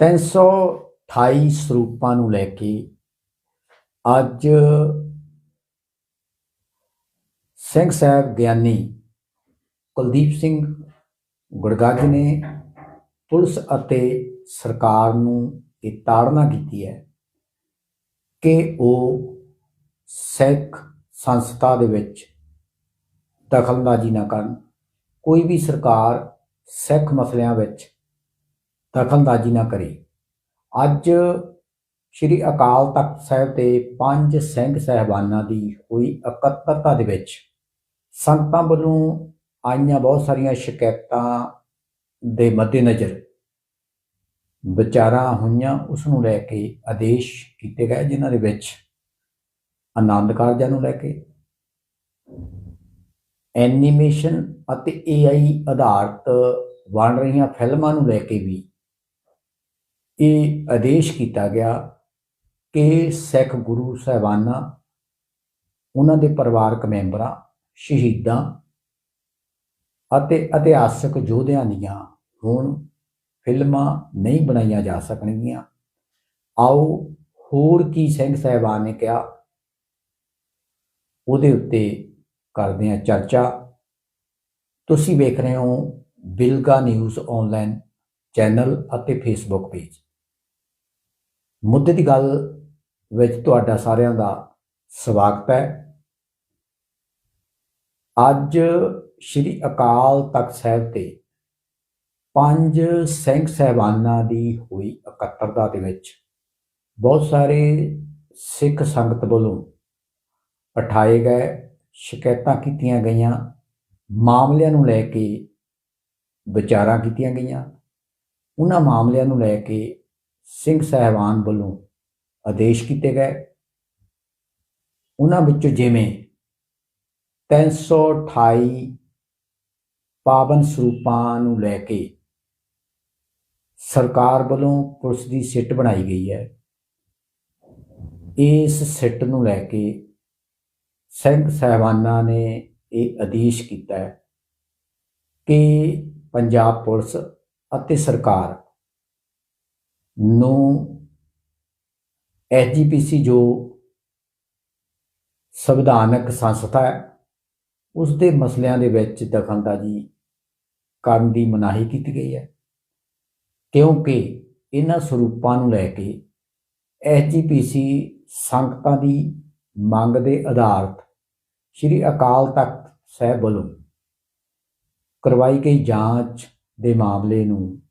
328 ਸਰੂਪਾਂ ਨੂੰ ਲੈ ਕੇ ਅੱਜ ਸਿੰਘ ਸਾਹਿਬ ਗਿਆਨੀ ਕੁਲਦੀਪ ਸਿੰਘ ਗੁਰਗੱਜ ਨੇ ਪੁਲਿਸ ਅਤੇ ਸਰਕਾਰ ਨੂੰ ਇਹ ਤਾੜਨਾ ਕੀਤੀ ਹੈ ਕਿ ਉਹ ਸਿੱਖ ਸੰਸਥਾ ਦੇ ਵਿੱਚ ਦਖਲਅੰਦਾਜ਼ੀ ਨਾ ਕਰਨ। ਕੋਈ ਵੀ ਸਰਕਾਰ ਸਿੱਖ ਮਸਲਿਆਂ ਵਿੱਚ ਦਖਲਅੰਦਾਜ਼ੀ ਨਾ ਕਰੇ। ਅੱਜ ਸ੍ਰੀ ਅਕਾਲ ਤਖਤ ਸਾਹਿਬ ਦੇ ਪੰਜ ਸਿੰਘ ਸਹਿਬਾਨਾਂ ਦੀ ਹੋਈ ਇਕੱਤਰਤਾ ਦੇ ਵਿੱਚ ਸੰਗਤਾਂ ਵੱਲੋਂ ਆਈਆਂ ਬਹੁਤ ਸਾਰੀਆਂ ਸ਼ਿਕਾਇਤਾਂ ਦੇ ਮੱਦੇਨਜ਼ਰ ਵਿਚਾਰਾਂ ਹੋਈਆਂ, ਉਸ ਨੂੰ ਲੈ ਕੇ ਆਦੇਸ਼ ਕੀਤੇ ਗਏ, ਜਿਨ੍ਹਾਂ ਦੇ ਵਿੱਚ ਆਨੰਦ ਕਾਰਜਾਂ ਨੂੰ ਲੈ ਕੇ ਐਨੀਮੇਸ਼ਨ ਅਤੇ AI ਆਧਾਰਿਤ ਬਣ ਰਹੀਆਂ ਫਿਲਮਾਂ ਨੂੰ ਲੈ ਕੇ ਵੀ ਇਹ ਆਦੇਸ਼ ਕੀਤਾ ਗਿਆ ਕਿ ਸਿੱਖ ਗੁਰੂ ਸਾਹਿਬਾਨਾਂ, ਉਹਨਾਂ ਦੇ ਪਰਿਵਾਰਕ ਮੈਂਬਰਾਂ, ਸ਼ਹੀਦਾਂ ਅਤੇ ਇਤਿਹਾਸਕ ਯੋਧਿਆਂ ਦੀਆਂ ਹੁਣ ਫਿਲਮਾਂ ਨਹੀਂ ਬਣਾਈਆਂ ਜਾ ਸਕਣਗੀਆਂ। ਆਓ ਹੋਰ ਕੀ ਸਿੰਘ ਸਾਹਿਬਾਨ ਨੇ ਕਿਹਾ, ਉਹਦੇ ਉੱਤੇ ਕਰਦੇ ਹਾਂ ਚਰਚਾ। ਤੁਸੀਂ ਵੇਖ ਰਹੇ ਹੋ ਬਿਲਗਾ ਨਿਊਜ਼ ਆਨਲਾਈਨ ਚੈਨਲ ਅਤੇ ਫੇਸਬੁੱਕ ਪੇਜ। ਮੁੱਦੇ ਦੀ ਗੱਲ ਵਿੱਚ ਤੁਹਾਡਾ ਸਾਰਿਆਂ ਦਾ ਸਵਾਗਤ ਹੈ। ਅੱਜ ਸ੍ਰੀ ਅਕਾਲ ਤਖਤ ਸਾਹਿਬ ਤੇ ਪੰਜ ਸਿੰਘ ਸਹਿਬਾਨਾਂ ਦੀ ਹੋਈ ਇਕੱਤਰਤਾ ਦੇ ਵਿੱਚ ਬਹੁਤ ਸਾਰੇ ਸਿੱਖ ਸੰਗਤ ਵੱਲੋਂ ਉਠਾਏ ਗਏ ਸ਼ਿਕਾਇਤਾਂ ਕੀਤੀਆਂ ਗਈਆਂ, ਮਾਮਲਿਆਂ ਨੂੰ ਲੈ ਕੇ ਵਿਚਾਰਾਂ ਕੀਤੀਆਂ ਗਈਆਂ। ਉਹਨਾਂ ਮਾਮਲਿਆਂ ਨੂੰ ਲੈ ਕੇ ਸਿੰਘ ਸਹਿਬਾਨ ਵੱਲੋਂ ਆਦੇਸ਼ ਕੀਤੇ ਗਏ। ਉਹਨਾਂ ਵਿੱਚੋਂ ਜਿਵੇਂ 328 ਪਾਵਨ ਸਰੂਪਾਂ ਨੂੰ ਲੈ ਕੇ ਸਰਕਾਰ ਵੱਲੋਂ ਪੁਲਿਸ ਦੀ ਸਿੱਟ ਬਣਾਈ ਗਈ ਹੈ। ਇਸ ਸਿੱਟ ਨੂੰ ਲੈ ਕੇ ਸਿੰਘ ਸਹਿਬਾਨਾਂ ਨੇ ਇਹ ਆਦੇਸ਼ ਕੀਤਾ ਹੈ ਕਿ ਪੰਜਾਬ ਪੁਲਿਸ ਅਤੇ ਸਰਕਾਰ ਨੂੰ ਐਸਜੀਪੀਸੀ ਜੋ ਸੰਵਿਧਾਨਕ ਸੰਸਥਾ ਹੈ ਉਸ ਦੇ ਮਸਲਿਆਂ ਦੇ ਵਿੱਚ ਦਖਲਅੰਦਾਜ਼ੀ ਕਰਨ ਦੀ ਮਨਾਹੀ ਕੀਤੀ ਗਈ ਹੈ। ਕਿਉਂਕਿ ਇਹਨਾਂ ਸਰੂਪਾਂ ਨੂੰ ਲੈ ਕੇ ਐਸਜੀਪੀਸੀ ਸੰਗਤਾਂ ਦੀ ਮੰਗ ਦੇ ਆਧਾਰਿਤ ਸ੍ਰੀ ਅਕਾਲ ਤਖਤ ਸਾਹਿਬ ਵੱਲੋਂ ਕਰਵਾਈ ਗਈ ਜਾਂਚ ਦੇ ਮਾਮਲੇ ਨੂੰ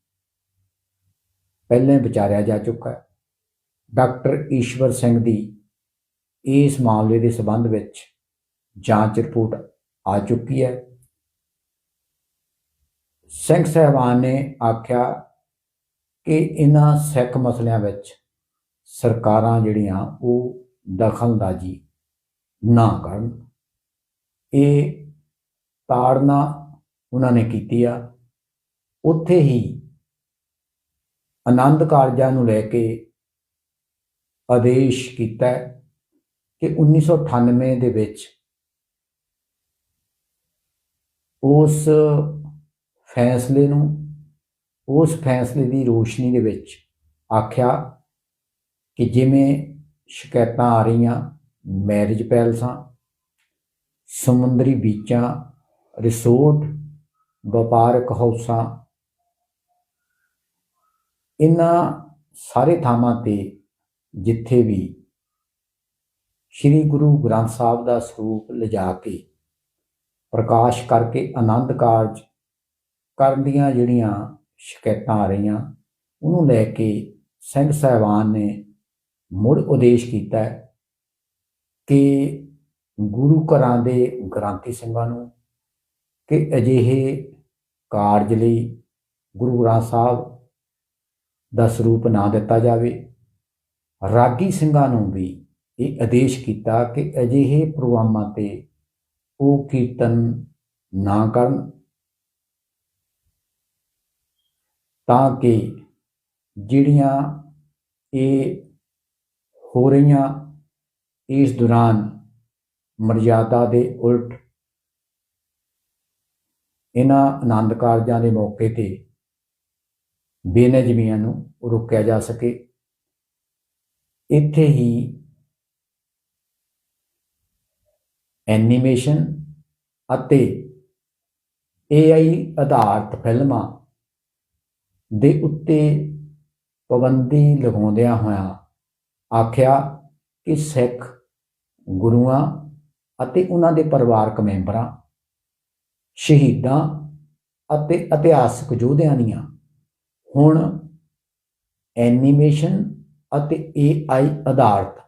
ਪਹਿਲਾਂ ਵਿਚਾਰਿਆ ਜਾ ਚੁੱਕਾ ਹੈ। ਡਾਕਟਰ ਈਸ਼ਵਰ ਸਿੰਘ ਦੀ ਇਸ ਮਾਮਲੇ ਦੇ ਸਬੰਧ ਵਿੱਚ ਜਾਂਚ ਰਿਪੋਰਟ ਆ ਚੁੱਕੀ ਹੈ। ਸਿੰਘ ਸਹਿਬਾਨ ਨੇ ਆਖਿਆ ਕਿ ਇਹਨਾਂ ਸਿੱਖ ਮਸਲਿਆਂ ਵਿੱਚ ਸਰਕਾਰਾਂ ਜਿਹੜੀਆਂ, ਉਹ ਦਖਲਅੰਦਾਜ਼ੀ ਨਾ ਕਰਨ। ਇਹ ਤਾੜਨਾ ਉਹਨਾਂ ਨੇ ਕੀਤੀ ਆ। ਉੱਥੇ ਹੀ ਆਨੰਦ ਕਾਰਜਾਂ ਨੂੰ ਲੈ ਕੇ ਆਦੇਸ਼ ਕੀਤਾ ਹੈ ਕਿ 1998 ਦੇ ਵਿੱਚ ਉਸ ਫੈਸਲੇ ਨੂੰ, ਉਸ ਫੈਸਲੇ ਦੀ ਰੋਸ਼ਨੀ ਦੇ ਵਿੱਚ ਆਖਿਆ ਕਿ ਜਿਵੇਂ ਸ਼ਿਕਾਇਤਾਂ ਆ ਰਹੀਆਂ ਮੈਰਿਜ ਪੈਲਸਾਂ ਸਮੁੰਦਰੀ ਬੀਚਾਂ ਰਿਸੋਰਟ ਵਪਾਰਕ ਹਾਊਸਾਂ ਇਹਨਾਂ ਸਾਰੇ ਥਾਵਾਂ ਤੇ ਜਿੱਥੇ ਵੀ ਸ੍ਰੀ ਗੁਰੂ ਗ੍ਰੰਥ ਸਾਹਿਬ ਦਾ ਸਰੂਪ ਲਿਜਾ ਕੇ ਪ੍ਰਕਾਸ਼ ਕਰਕੇ ਆਨੰਦ ਕਾਰਜ ਕਰਨ ਦੀਆਂ ਜਿਹੜੀਆਂ ਸ਼ਿਕਾਇਤਾਂ ਆ ਰਹੀਆਂ, ਉਹਨੂੰ ਲੈ ਕੇ ਸਿੰਘ ਸਹਿਬਾਨ ਨੇ ਮੁੜ ਉਦੇਸ਼ ਕੀਤਾ ਕਿ ਗੁਰੂ ਘਰਾਂ ਦੇ ਗ੍ਰੰਥੀ ਸਿੰਘਾਂ ਨੂੰ ਕਿ ਅਜਿਹੇ ਕਾਰਜ ਲਈ ਗੁਰੂ ਗ੍ਰੰਥ ਸਾਹਿਬ ਦਾ ਸਰੂਪ ਨਾ ਦਿੱਤਾ ਜਾਵੇ। ਰਾਗੀ ਸਿੰਘਾਂ ਨੂੰ ਵੀ ਇਹ ਆਦੇਸ਼ ਕੀਤਾ ਕਿ ਅਜਿਹੇ ਪ੍ਰੋਗਰਾਮਾਂ ਤੇ ਉਹ ਕੀਰਤਨ ਨਾ ਕਰਨ ਤਾਂ ਕਿ ਜਿਹੜੀਆਂ ਇਹ ਹੋ ਰਹੀਆਂ ਇਸ ਦੌਰਾਨ ਮਰਜ਼ਾਦਾ ਦੇ ਉਲਟ ਇਹਨਾਂ ਆਨੰਦ ਕਾਰਜਾਂ ਦੇ ਮੌਕੇ ਤੇ ਬੇਨਜ਼ਮੀਆਂ ਨੂੰ ਰੋਕਿਆ ਜਾ ਸਕੇ। ਇੱਥੇ ਹੀ ਐਨੀਮੇਸ਼ਨ ਅਤੇ AI ਆਧਾਰਿਤ ਫਿਲਮਾਂ ਦੇ ਉੱਤੇ ਪਾਬੰਦੀ ਲਗਾਉਂਦਿਆਂ ਹੋਇਆਂ ਆਖਿਆ ਕਿ ਸਿੱਖ ਗੁਰੂਆਂ ਅਤੇ ਉਹਨਾਂ ਦੇ ਪਰਿਵਾਰਕ ਮੈਂਬਰਾਂ, ਸ਼ਹੀਦਾਂ ਅਤੇ ਇਤਿਹਾਸਕ ਯੋਧਿਆਂ ਦੀਆਂ ਹੁਣ ਐਨੀਮੇਸ਼ਨ ਅਤੇ AI ਆਧਾਰਿਤ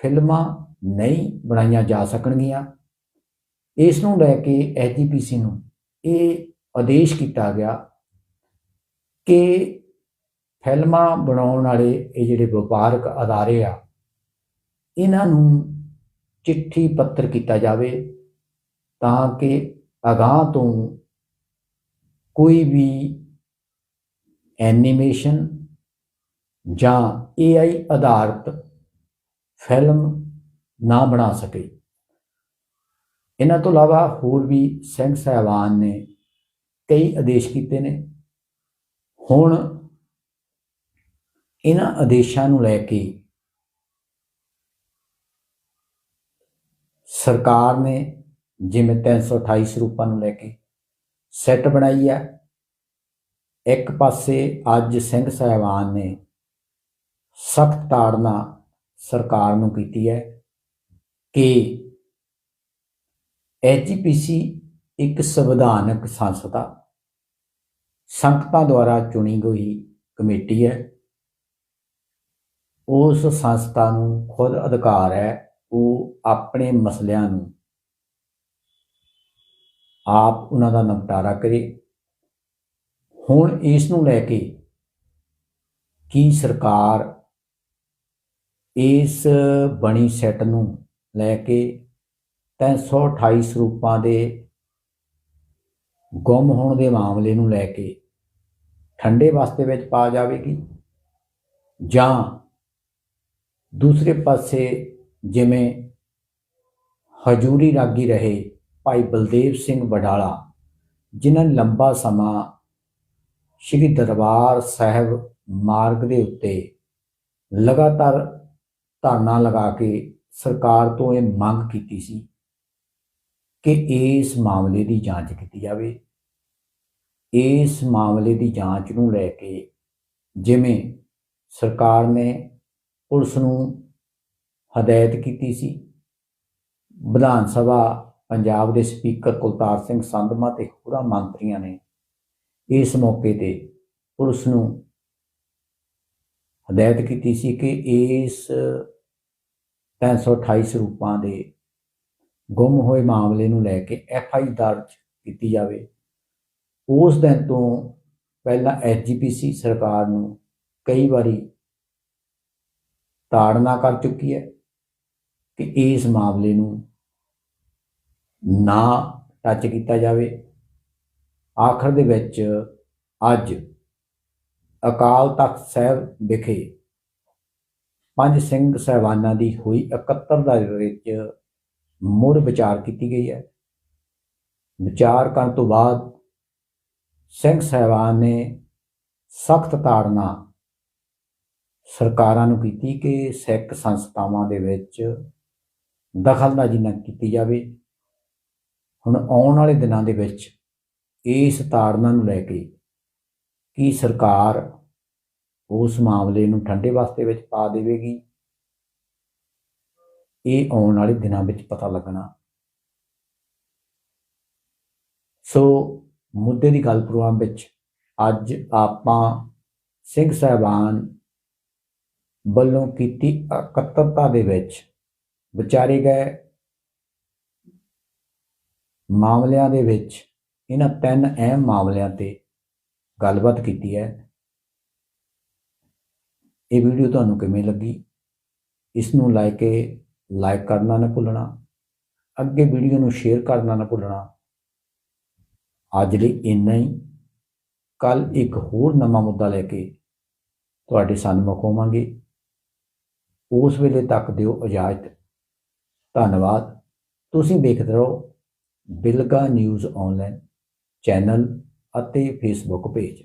ਫਿਲਮਾਂ ਨਹੀਂ ਬਣਾਈਆਂ ਜਾ ਸਕਣਗੀਆਂ। ਇਸ ਨੂੰ ਲੈ ਕੇ ਐਜੀਪੀਸੀ ਨੂੰ ਇਹ ਆਦੇਸ਼ ਕੀਤਾ ਗਿਆ ਕਿ ਫਿਲਮਾਂ ਬਣਾਉਣ ਵਾਲੇ ਇਹ ਜਿਹੜੇ ਵਪਾਰਕ ਅਦਾਰੇ ਆ, ਇਹਨਾਂ ਨੂੰ ਚਿੱਠੀ ਪੱਤਰ ਕੀਤਾ ਜਾਵੇ ਤਾਂ ਕਿ ਅਗਾਹ ਤੋਂ ਕੋਈ ਵੀ ਐਨੀਮੇਸ਼ਨ ਜਾਂ AI ਆਧਾਰਿਤ ਫਿਲਮ ਨਾ ਬਣਾ ਸਕੇ। ਇਹਨਾਂ ਤੋਂ ਇਲਾਵਾ ਹੋਰ ਵੀ ਸਿੰਘ ਸਾਹਿਬਾਨ ਨੇ ਕਈ ਆਦੇਸ਼ ਕੀਤੇ ਨੇ। ਹੁਣ ਇਹਨਾਂ ਆਦੇਸ਼ਾਂ ਨੂੰ ਲੈ ਕੇ ਸਰਕਾਰ ਨੇ ਜਿਵੇਂ 328 ਸਰੂਪਾਂ ਨੂੰ ਲੈ ਕੇ ਸੈੱਟ ਬਣਾਈ ਹੈ। ਇੱਕ ਪਾਸੇ ਅੱਜ ਸਿੰਘ ਸਾਹਿਬਾਨ ਨੇ ਸਖਤ ਤਾੜਨਾ ਸਰਕਾਰ ਨੂੰ ਕੀਤੀ ਹੈ ਕਿ ਐਜੀਪੀਸੀ ਇੱਕ ਸੰਵਿਧਾਨਕ ਸੰਸਥਾ ਸੰਗਤਾਂ ਦੁਆਰਾ ਚੁਣੀ ਗਈ ਕਮੇਟੀ ਹੈ। ਉਸ ਸੰਸਥਾ ਨੂੰ ਖੁਦ ਅਧਿਕਾਰ ਹੈ, ਉਹ ਆਪਣੇ ਮਸਲਿਆਂ ਨੂੰ ਆਪ ਉਹਨਾਂ ਦਾ ਨਿਪਟਾਰਾ ਕਰੇ। ਹੁਣ ਇਸ ਨੂੰ ਲੈ ਕੇ ਕੀ ਸਰਕਾਰ ਇਸ ਬਣੀ ਸੈੱਟ ਨੂੰ ਲੈ ਕੇ 328 ਸਰੂਪਾਂ ਦੇ ਗੁੰਮ ਹੋਣ ਦੇ ਮਾਮਲੇ ਨੂੰ ਲੈ ਕੇ ਠੰਡੇ ਵਾਸਤੇ ਵਿੱਚ ਪਾ ਜਾਵੇਗੀ ਜਾਂ ਦੂਸਰੇ ਪਾਸੇ ਜਿਵੇਂ ਹਜੂਰੀ ਰਾਗੀ ਰਹੇ ਭਾਈ ਬਲਦੇਵ ਸਿੰਘ ਬਡਾਲਾ ਜਿਨ੍ਹਾਂ ਲੰਬਾ ਸਮਾਂ ਸ੍ਰੀ ਦਰਬਾਰ ਸਾਹਿਬ ਮਾਰਗ ਦੇ ਉੱਤੇ ਲਗਾਤਾਰ ਧਰਨਾ ਲਗਾ ਕੇ ਸਰਕਾਰ ਤੋਂ ਇਹ ਮੰਗ ਕੀਤੀ ਸੀ ਕਿ ਇਸ ਮਾਮਲੇ ਦੀ ਜਾਂਚ ਕੀਤੀ ਜਾਵੇ। ਇਸ ਮਾਮਲੇ ਦੀ ਜਾਂਚ ਨੂੰ ਲੈ ਕੇ ਜਿਵੇਂ ਸਰਕਾਰ ਨੇ ਪੁਲਿਸ ਨੂੰ ਹਦਾਇਤ ਕੀਤੀ ਸੀ, ਵਿਧਾਨ ਸਭਾ, ਪੰਜਾਬ ਦੇ ਸਪੀਕਰ ਕੁਲਤਾਰ ਸਿੰਘ ਸੰਧਮਾ ਤੇ ਹੋਰਾਂ ਮੰਤਰੀਆਂ ਨੇ ਇਸ ਮੌਕੇ ਤੇ ਪੁਲਿਸ ਨੂੰ ਹਦਾਇਤ ਕੀਤੀ ਸੀ ਕਿ ਇਸ 328 ਸਰੂਪਾਂ ਦੇ ਗੁੰਮ ਹੋਏ ਮਾਮਲੇ ਨੂੰ ਲੈ ਕੇ ਐਫ ਆਈ ਦਰਜ ਕੀਤੀ ਜਾਵੇ। ਉਸ ਦਿਨ ਤੋਂ ਪਹਿਲਾਂ ਐਸਜੀਪੀਸੀ ਸਰਕਾਰ ਨੂੰ ਕਈ ਵਾਰੀ ਤਾੜਨਾ ਕਰ ਚੁੱਕੀ ਹੈ ਕਿ ਇਸ ਮਾਮਲੇ ਨੂੰ ਨਾ ਟੱਚ ਕੀਤਾ ਜਾਵੇ। ਆਖਰ ਦੇ ਵਿੱਚ ਅੱਜ ਅਕਾਲ ਤਖਤ ਸਾਹਿਬ ਵਿਖੇ ਪੰਜ ਸਿੰਘ ਸਹਿਬਾਨਾਂ ਦੀ ਹੋਈ 71 ਦਾ ਵਿੱਚ ਮੁੜ ਵਿਚਾਰ ਕੀਤੀ ਗਈ ਹੈ। ਵਿਚਾਰ ਕਰਨ ਤੋਂ ਬਾਅਦ ਸਿੰਘ ਸਹਿਬਾਨ ਨੇ ਸਖਤ ਤਾੜਨਾ ਸਰਕਾਰਾਂ ਨੂੰ ਕੀਤੀ ਕਿ ਸਿੱਖ ਸੰਸਥਾਵਾਂ ਦੇ ਵਿੱਚ ਦਖਲਅੰਦਾਜ਼ੀ ਨਾ ਕੀਤੀ ਜਾਵੇ। ਹੁਣ ਆਉਣ ਵਾਲੇ ਦਿਨਾਂ ਦੇ ਵਿੱਚ ਇਸ ਤਾੜਨਾ ਨੂੰ ਲੈ ਕੇ ਕੀ ਸਰਕਾਰ ਉਸ ਮਾਮਲੇ ਨੂੰ ਠੰਡੇ ਵਾਸਤੇ ਵਿੱਚ ਪਾ ਦੇਵੇਗੀ। ਇਹ ਆਉਣ ਵਾਲੇ ਦਿਨਾਂ ਵਿੱਚ ਪਤਾ ਲੱਗਣਾ। ਸੋ ਮੁੱਦੇ ਦੀ ਗੱਲ ਪ੍ਰੋਗਰਾਮ ਵਿੱਚ ਅੱਜ ਆਪਾਂ ਸਿੰਘ ਸਾਹਿਬਾਨ ਵੱਲੋਂ ਕੀਤੀ ਇਕੱਤਰਤਾ ਦੇ ਵਿੱਚ ਵਿਚਾਰੇ ਗਏ। ਮਾਮਲਿਆਂ ਦੇ ਵਿੱਚ ਇਹਨਾਂ ਤਿੰਨ ਅਹਿਮ ਮਾਮਲਿਆਂ ਤੇ ਗੱਲਬਾਤ ਕੀਤੀ ਹੈ। ਇਹ ਵੀਡੀਓ ਤੁਹਾਨੂੰ ਕਿਵੇਂ ਲੱਗੀ? ਇਸ ਨੂੰ ਲਾਈਕ ਲਾਈਕ ਕਰਨਾ ਨਾ ਭੁੱਲਣਾ। ਅੱਗੇ ਵੀਡੀਓ ਨੂੰ ਸ਼ੇਅਰ ਕਰਨਾ ਨਾ ਭੁੱਲਣਾ। ਅੱਜ ਲਈ ਇੰਨਾ ਹੀ। ਕੱਲ ਇੱਕ ਹੋਰ ਨਵਾਂ ਮੁੱਦਾ ਲੈ ਕੇ ਤੁਹਾਡੇ ਸਾਹਮਣੇ ਹੋਵਾਂਗੇ ਉਸ ਵੇਲੇ ਤੱਕ ਦਿਓ ਇਜਾਜ਼ਤ। ਧੰਨਵਾਦ। ਤੁਸੀਂ ਵੇਖਦੇ ਰਹੋ ਬਿਲਗਾ ਨਿਊਜ਼ ਆਨਲਾਈਨ ਚੈਨਲ ਅਤੇ ਫੇਸਬੁੱਕ ਪੇਜ।